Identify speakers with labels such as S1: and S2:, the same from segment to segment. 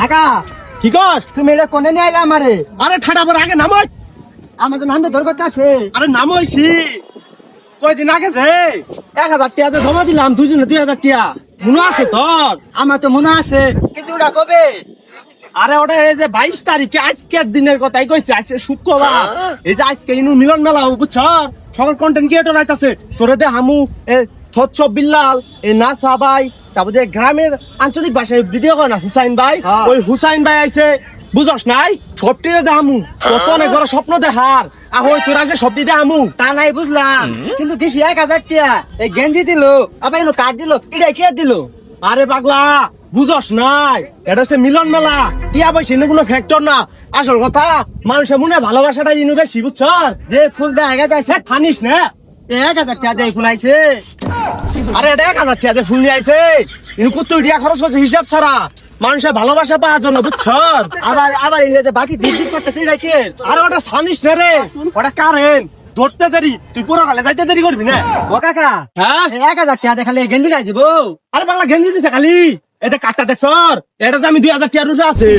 S1: কাকা
S2: কি কর
S1: তুমি এটা কোনে নিয়ে আইলা আমারে?
S2: আরে ঠাডা পর আগে নামই
S1: আমার তো নামটা দরকার আছে।
S2: আরে নামইছি। কয়দিন আগে যে? এক হাজার টিয়া জমা দিলাম দুজনে দুই হাজার টিয়া। মনে আছে তোর?
S1: আমার তো মনে আছে। কিন্তু ওটা কবে?
S2: আরে ওটা এই যে বাইশ তারিখে আজকের দিনের কথাই কইছে আজকে শুক্রবার। এই যে আজকে ইনু মিলন মেলা বুঝছ? সকল কন্টেন্ট ক্রিয়েটর আইতাছে। তোরে দে হামু থচ্ছ বিল্লাল এ না সাবাই তারপর গ্রামের আঞ্চলিক ভাষায় ভিডিও করে না হুসাইন ভাই। ওই হুসাইন ভাই আইছে বুঝস নাই? সবটিরে দে হামু কত অনেক বড় স্বপ্ন আর ওই তোরা যে সবটি দে হামু
S1: তা নাই বুঝলাম। কিন্তু দিছি এক হাজার টিয়া। এই গেঞ্জি দিল আবার এলো কাঠ দিল এটা কে দিল।
S2: আরে পাগলা বুঝস নাই? এটা হচ্ছে মিলন মেলা। টিয়া পয়সা এনে কোনো ফ্যাক্টর না। আসল কথা মানুষের মনে ভালোবাসাটা ইনু বেশি বুঝছ
S1: যে ফুল দেখা গেছে
S2: সে ফানিস না।
S1: এক হাজার টিয়া দিয়ে ফুলাইছে
S2: আরে এটা এক হাজার টাকা দিয়ে ফুল নিয়ে আইছে। ইনু কত টিয়া খরচ করছে হিসাব ছাড়া। মানুষের ভালোবাসা পাওয়ার জন্য বুঝছ?
S1: আবার আবার এলে বাকি দিক দিক করতেছে এটা কে?
S2: আরে ওটা ছানিস না রে। ওটা কারেন ধরতে দেরি। তুই পুরো কালে যাইতে দেরি করবি না?
S1: ও কাকা
S2: হ্যাঁ?
S1: এক হাজার টিয়া দেখালে গেঞ্জি গাই দিব।
S2: আরে বাংলা গেঞ্জি দিছে খালি। এই যে কাঠটা দেখছ এটা আমি দুই হাজার রুপে আছে।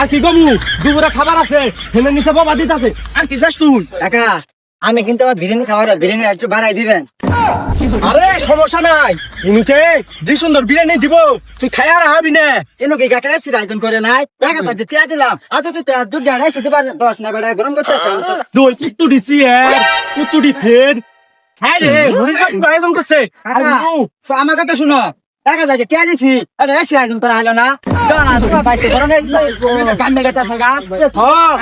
S2: আর কি কমু? দুপুরে খাবার আছে। হেনে নিচে বাবা দিতে আছে আর কি চাস তুই?
S1: কাকা আমি কিন্তু আবার বিরিয়ানি খাবার বিরিয়ানি একটু বানাই দিবেন।
S2: আরে সমস্যা নাই। ইনুকে যে সুন্দর বিরিয়ানি দিব তুই খাই আর হাবি না।
S1: কেন কি কাকা এসে আয়োজন করে নাই। এক হাজার টিয়া দিলাম। আচ্ছা তুই তো দুধ ডাড়াই সেতে পারে দশ না বেড়া গরম করতেছে।
S2: দই কুত্তু দিছি হ্যাঁ। কুত্তু দি ফের। হ্যাঁ রে ঘুরি যাই আয়োজন করছে।
S1: আমার কথা শুনো। টিয়া দিছি। আরে এসে আয়োজন করা হলো না। তোমার কান্দে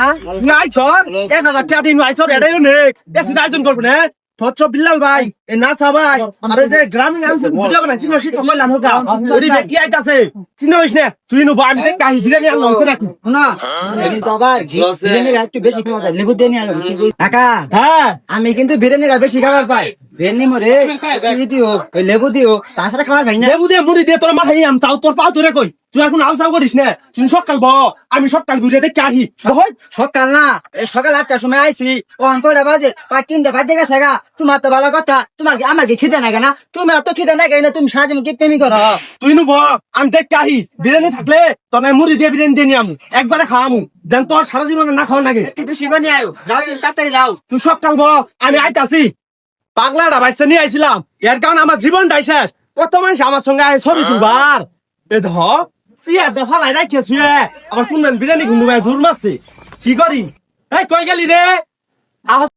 S1: হ্যাঁ?
S2: নাই থর এক হাজার টাকা দিন আইছর এটাই অনেক। বেশি আয়োজন করবে না। থচ্ছ বিল্লাল ভাই এ না সাবাই আরে যে গ্রামীণ আনসার ভিডিও বানাইছি না শীত কইলাম হোকা ওই ব্যক্তি আইতাছে চিন্তা হইস না? তুই নো আমি কাহি বিরিয়ানি হইছে নাকি?
S1: কিন্তু আবার বিরিয়ানির একটু বেশি খাওয়া যায় লেবু দিয়ে নিয়ে আলো কাকা
S2: হ্যাঁ
S1: আমি কিন্তু বিরিয়ানির বেশি খাবার পাই। মরে দিও লেবু দিও। তাছাড়া খাবার পাই না।
S2: লেবু দিয়ে মুড়ি দিয়ে তোর মাথায় আম তাও তোর পাও তোরে কই। তুই এখন আউসাও করিস না? তুই সকাল ব আমি সকাল ঘুরে দেখে আহি
S1: সকাল না এই সকাল আটটার সময় আইছি। ও অঙ্কটা বাজে? পাঁচ তিনটা বাজে গেছে গা। তোমার তো ভালো কথা তোমার কি আমার কি খিদে না? কেনা তুমি খিদে না তুমি সারাদিন কি প্রেমি করো?
S2: তুই নুব আমি দেখে আহি বিরিয়ানি থাকলে তোর মুড়ি দিয়ে বিরিয়ানি দিয়ে নিয়ে আমু। একবারে খাওয়ামু। যেন তোর সারা জীবনে না খাওয়া লাগে
S1: শিখো নিয়ে আয়ো। যাও তাড়াতাড়ি যাও।
S2: তুই সকাল ব আমি আইতাছি। পাগলাটা বাইসতে নিয়ে আইছিলাম। এর কারণে আমার জীবনটাই শেষ। কত মানুষ আমার সঙ্গে আয় ছবি তুলবার? এ ধ, সিয়ার দে ফালাই শুয়ে। আবার কোন বিরিয়ানি ঘুমু ঘুর মারছে কি করি? এই, কই গেলি রে?